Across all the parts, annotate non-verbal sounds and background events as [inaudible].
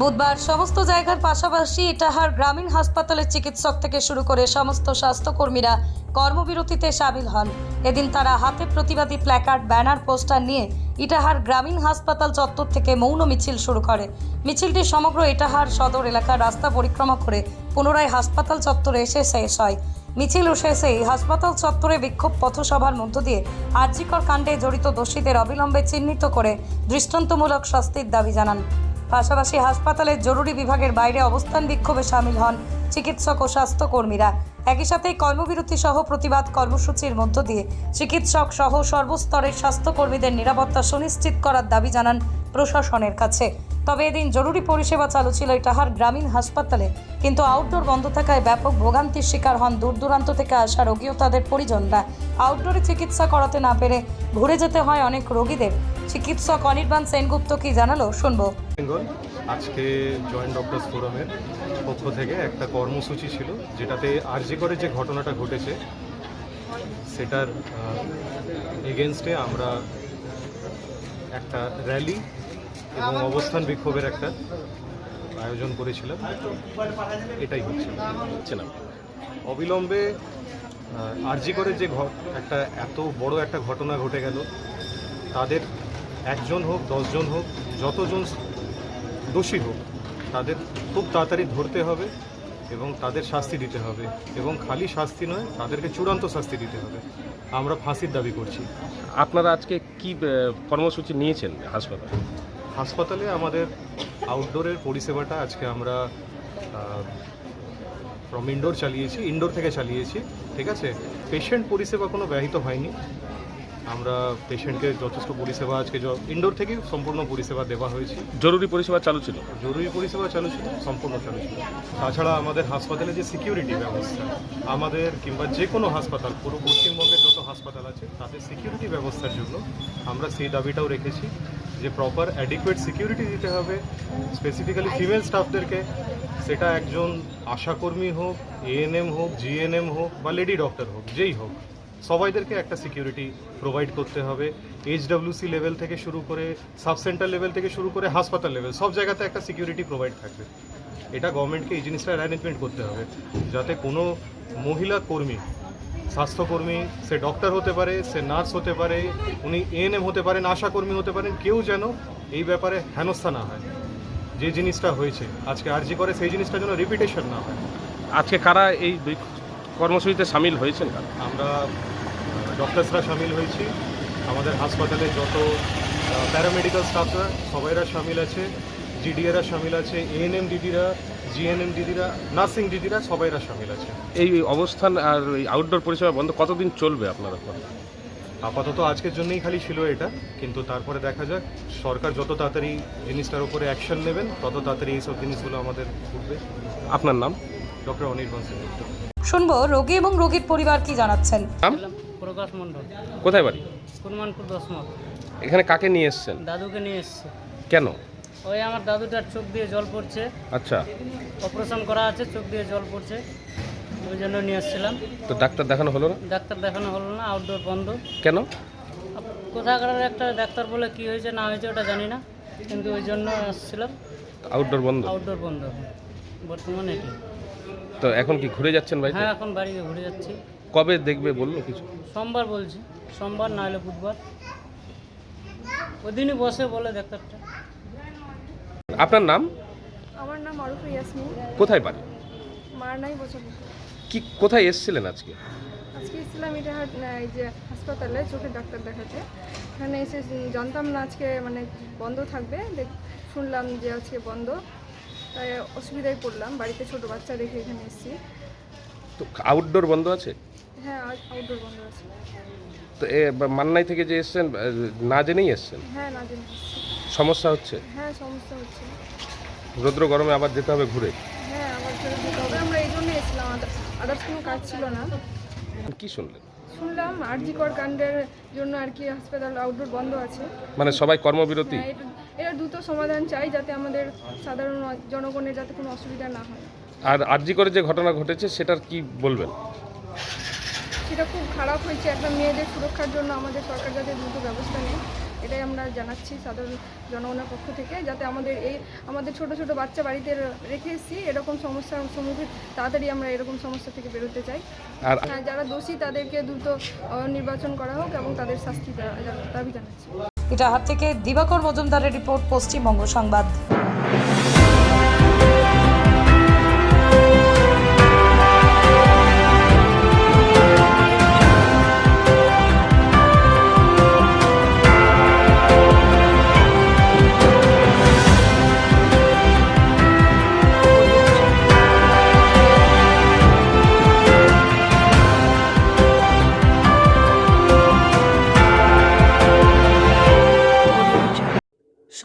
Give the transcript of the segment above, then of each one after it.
বুধবার সমস্ত জায়গার পাশাপাশি ইটাহার গ্রামীণ হাসপাতালের চিকিৎসক থেকে শুরু করে সমস্ত স্বাস্থ্যকর্মীরা কর্মবিরতিতে সামিল হন। এদিন তারা হাতে প্রতিবাদী প্ল্যাকার্ড, ব্যানার, পোস্টার নিয়ে ইটাহার গ্রামীণ হাসপাতাল চত্বর থেকে মৌন মিছিল শুরু করে। মিছিলটি সমগ্র ইটাহার সদর এলাকার রাস্তা পরিক্রমা করে পুনরায় হাসপাতাল চত্বরে এসে শেষ হয়। মিছিল শেষেই হাসপাতাল চত্বরে বিক্ষোভ পথসভার মধ্য দিয়ে আর্যিকর কাণ্ডে জড়িত দোষীদের অবিলম্বে চিহ্নিত করে দৃষ্টান্তমূলক শাস্তির দাবি জানান। পাশাপাশি হাসপাতালের জরুরি বিভাগের বাইরে অবস্থান বিক্ষোভে সামিল হন চিকিৎসক ও স্বাস্থ্যকর্মীরা। একই সাথে কর্মবিরতি সহ প্রতিবাদ কর্মসূচির মধ্য দিয়ে চিকিৎসক সহ সর্বস্তরের স্বাস্থ্যকর্মীদের নিরাপত্তা সুনিশ্চিত করার দাবি জানান প্রশাসনের কাছে। তবে এদিন জরুরি পরিষেবা চালু ছিল ইটাহার গ্রামীণ হাসপাতালে, কিন্তু আউটডোর বন্ধ থাকায় ব্যাপক ভোগান্তির শিকার হন দূর দূরান্ত থেকে আসা রোগী ও তাদের পরিজনরা। আউটডোরে চিকিৎসা করাতে না পেরে ঘুরে যেতে হয় অনেক রোগীদের। চিকিৎসক অনির্বাণ সেনগুপ্ত কি জানালো? শুনব। বেঙ্গল আজকে জয়েন্ট ডক্টরস ফোরামের পক্ষ থেকে একটা কর্মসূচি ছিল যেটাতে আরজি করে যে ঘটনাটা ঘটেছে সেটার এগেনস্টে আমরা একটা র্যালি এবং অবস্থান বিক্ষোভের একটা আয়োজন করেছিলাম। এটাই হচ্ছে। হচ্ছে না অবিলম্বে আরজি করে যে ঘ- একটা এত বড় একটা ঘটনা ঘটে গেল তাদের একজন হোক দশজন হোক যতজন দোষী হোক তাদের খুব তাড়াতাড়ি ধরতে হবে এবং তাদের শাস্তি দিতে হবে এবং খালি শাস্তি নয় তাদেরকে চূড়ান্ত শাস্তি দিতে হবে। আমরা ফাঁসির দাবি করছি। আপনারা আজকে কি কর্মসূচি নিয়েছেন হাসপাতালে? হাসপাতালে আমাদের আউটডোরের পরিষেবাটা আজকে আমরা ফ্রম ইনডোর চালিয়েছি ইনডোর থেকে চালিয়েছি ঠিক আছে? পেশেন্ট পরিষেবা কোনো ব্যাহিত হয়নি। আমরা পেশেন্টকে যথেষ্ট পরিষেবা আজকে ইনডোর থেকে সম্পূর্ণ পরিষেবা দেওয়া হয়েছে। জরুরি পরিষেবা চালু ছিল? জরুরি পরিষেবা চালু ছিল সম্পূর্ণ চালু ছিল। তাছাড়া আমাদের হাসপাতালে যে সিকিউরিটি ব্যবস্থা আমাদের কিংবা যে কোনো হাসপাতাল পুরো পশ্চিমবঙ্গের যত হাসপাতাল আছে তাদের সিকিউরিটি ব্যবস্থার জন্য আমরা সেই দাবিটাও রেখেছি যে প্রপার অ্যাডিকুয়েট সিকিউরিটি দিতে হবে। স্পেসিফিক্যালি ফিমেল স্টাফদেরকে সেটা একজন আশাকর্মী হোক এএনএম হোক জিএনএম হোক বা লেডি ডক্টর হোক যেই হোক। সবাইদেরকে একটা সিকিউরিটি প্রোভাইড করতে হবে। এইচডব্লিউসি লেভেল থেকে শুরু করে সাব সেন্টার লেভেল থেকে শুরু করে, হাসপাতাল লেভেল সব জায়গাতে একটা সিকিউরিটি প্রোভাইড থাকবে। এটা গভর্নমেন্টকে এই জিনিসটা অ্যারেঞ্জমেন্ট করতে হবে, যাতে কোনো মহিলা কর্মী, স্বাস্থ্যকর্মী, সে ডক্টর হতে পারে, সে নার্স হতে পারে, উনি এএনএম হতে পারেন, আশাকর্মী হতে পারেন, কেউ যেন এই ব্যাপারে হেনস্থা না হয়। যে জিনিসটা হয়েছে, আজকে আরজি করে, সেই জিনিসটা যেন রিপিটেশন না হয়। আজকে কারা এই কর্মসূচিতে সামিল হয়েছেন? আমরা ডক্টরসরা সামিল হয়েছি। আমাদের হাসপাতালে যত প্যারামেডিক্যাল স্টাফরা সবাইরা সামিল আছে জিডিএরা সামিল আছে এএনএম দিদিরা জিএনএম দিদিরা নার্সিং দিদিরা সবাইরা সামিল আছে। এই অবস্থান আর এই আউটডোর পরিষেবা বন্ধ কতদিন চলবে আপনারা আপাতত আজকের জন্যই খালি ছিল এটা কিন্তু তারপরে দেখা যাক। সরকার যত তাড়াতাড়ি জিনিসটার উপরে অ্যাকশন নেবেন তত তাড়াতাড়ি এইসব জিনিসগুলো আমাদের উঠবে আপনার নাম? ডক্টর অনির্বাণ সেনগুপ্ত শুনব রোগী এবং রোগীর পরিবার কি জানাচ্ছেন? প্রকাশ মণ্ডল। কোথায় বাড়ি? কুরমানপুর দশমত এখানে কাকে নিয়ে এসছেন? দাদুকে নিয়ে এসছে। কেন? ওই আমার দাদুটার চোখ দিয়ে জল পড়ছে। আচ্ছা। অপারেশন করা আছে চোখ দিয়ে জল পড়ছে। ওই জন্য নিয়ে এসেছিলাম। তো ডাক্তার দেখানো হলো না? ডাক্তার দেখানো হলো না আউটডোর বন্ধ। কেন? কোথাকার একটা ডাক্তার বলে কি হয়েছে না হয়েছে ওটা জানি না। কিন্তু ওই জন্য আসছিলাম। আউটডোর বন্ধ? আউটডোর বন্ধ। বর্তমানে এটি। তো এখন কি ঘুরে যাচ্ছেন বাড়িতে? হ্যাঁ এখন বাড়িতে ঘুরে যাচ্ছি। কবে দেখবে বলল কিছু? সোমবার বলছি। সোমবার না হলে বুধবার। ওই দিনই বসে বলে ডাক্তারটা। আপনার নাম? আমার নাম অরুফা ইয়াসমিন। কোথায় বাড়ি? মার নাই বছর কি কোথায় এসেছিলেন আজকে? আজকে এসেছিলাম এটা এই যে হাসপাতালে চোখের ডাক্তার দেখাতে। এখানে এসে জানতাম না আজকে মানে বন্ধ থাকবে। দেখ- শুনলাম যে আজকে বন্ধ। তাই অসুবিধায় পড়লাম। বাড়িতে ছোট বাচ্চা রেখে এখানে এসেছি। তো আউটডোর বন্ধ আছে? হ্যাঁ আউটডোর বন্ধ আছে। তো এ মান্নাই থেকে যে এসছেন না জেনেই এসছেন? হ্যাঁ না জেনে সমস্যা হচ্ছে? হ্যাঁ সমস্যা হচ্ছে। রৌদ্র গরমে আবার যেতে হবে ঘুরে? হ্যাঁ আবার যেতে হবে। আমরা এই জন্যই এসেছিলাম। আদার্স কোনো কাজ ছিল না। কি শুনলেন? শুনলাম আরজিকর কাণ্ডের জন্য আর কি হাসপাতাল আউটডোর বন্ধ আছে। মানে সবাই কর্মবিরতি? এটা দ্রুত সমাধান চাই যাতে আমাদের সাধারণ জনগণের যাতে কোনো অসুবিধা না হয়। আর আরজি করে যে ঘটনা ঘটেছে সেটার কি বলবেন? সেটা খুব খারাপ হয়েছে। একটা মেয়েদের সুরক্ষার জন্য আমাদের সরকার যাতে দ্রুত ব্যবস্থা নেয় এটাই আমরা জানাচ্ছি সাধারণ জনগণের পক্ষ থেকে। যাতে আমাদের এই আমাদের ছোট ছোট বাচ্চা বাড়িতে রেখে এসেছি এরকম সমস্যার সম্মুখীন তাড়াতাড়ি আমরা এরকম সমস্যা থেকে বেরোতে চাই। আর হ্যাঁ, যারা দোষী তাদেরকে দ্রুত নির্বাচন করা হোক এবং তাদের শাস্তি দাবি জানাচ্ছি। ইটাহার থেকে দিবাকর মজুমদারের রিপোর্ট পশ্চিমবঙ্গ সংবাদ।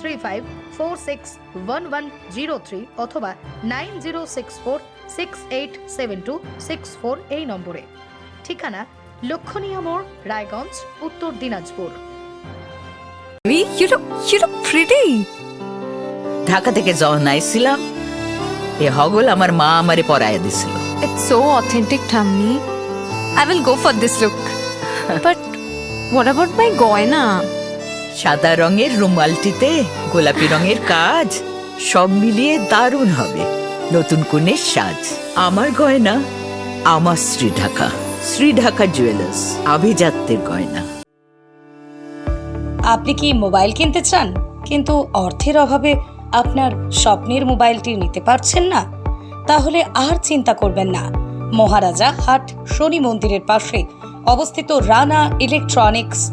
three five four six one one zero three অথবা nine zero six four six eight seven two six four এই নম্বরে ঠিকানা লক্ষণীয় মোড় রায়গঞ্জ উত্তর দিনাজপুর ঢাকা থেকে যখন আইছিলাম এ হগল আমার মা আমারে পরাইয়া দিছিল It's so authentic, Tammy. I will go for this look. [laughs] but what about my goina? সাদা রঙের রুমালটিতে, গোলাপি রঙের কাজ, সব মিলিয়ে দারুণ হবে। নতুন কনের সাজ, আমার গয়না, আমার শ্রী ঢাকা শ্রী ঢাকা জুয়েলার্স, আভিজাত্যের গয়না। আপনি কি মোবাইল কিনতে চান? কিন্তু অর্থের অভাবে আপনার স্বপ্নের মোবাইলটি নিতে পারছেন না? তাহলে আর চিন্তা করবেন না। মহারাজা হাট শনি মন্দিরের পাশে অবস্থিত রানা ইলেকট্রনিক্স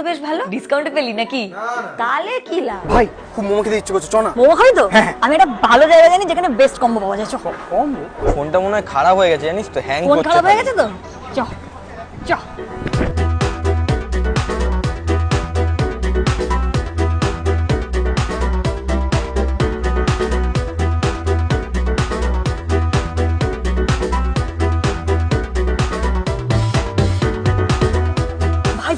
তো বেশ ভালো। ডিসকাউন্টে পেলি নাকি? তাহলে কি লাভ? ভাই খুব মোমো খেতে ইচ্ছে করছে চ না। মোমো খাবি তো? আমি একটা ভালো জায়গা জানি যেখানে বেস্ট কম্বো পাওয়া যায় চ ফোনটা মনে হয় খারাপ হয়ে গেছে জানিস তো? হ্যাং ফোন খারাপ হয়ে গেছে তো? চ চ।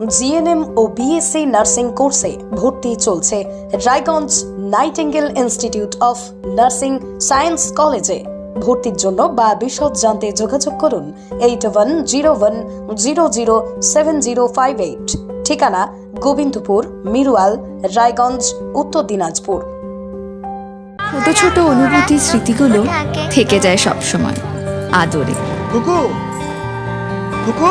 জিএনএম ও বিএসসি নার্সিং কোর্সে ভর্তি চলছে Raiganj Nightingale institute of nursing science কলেজে ভর্তির জন্য বা বিশদ জানতে যোগাযোগ করুন eight one zero one zero zero seven zero five eight ঠিকানা গোবিন্দপুর মিরুয়াল রায়গঞ্জ উত্তর দিনাজপুর। ছোট ছোট অনুভূতি স্মৃতিগুলো থেকে যায় সব সময় আদরে। কুকু! কুকু!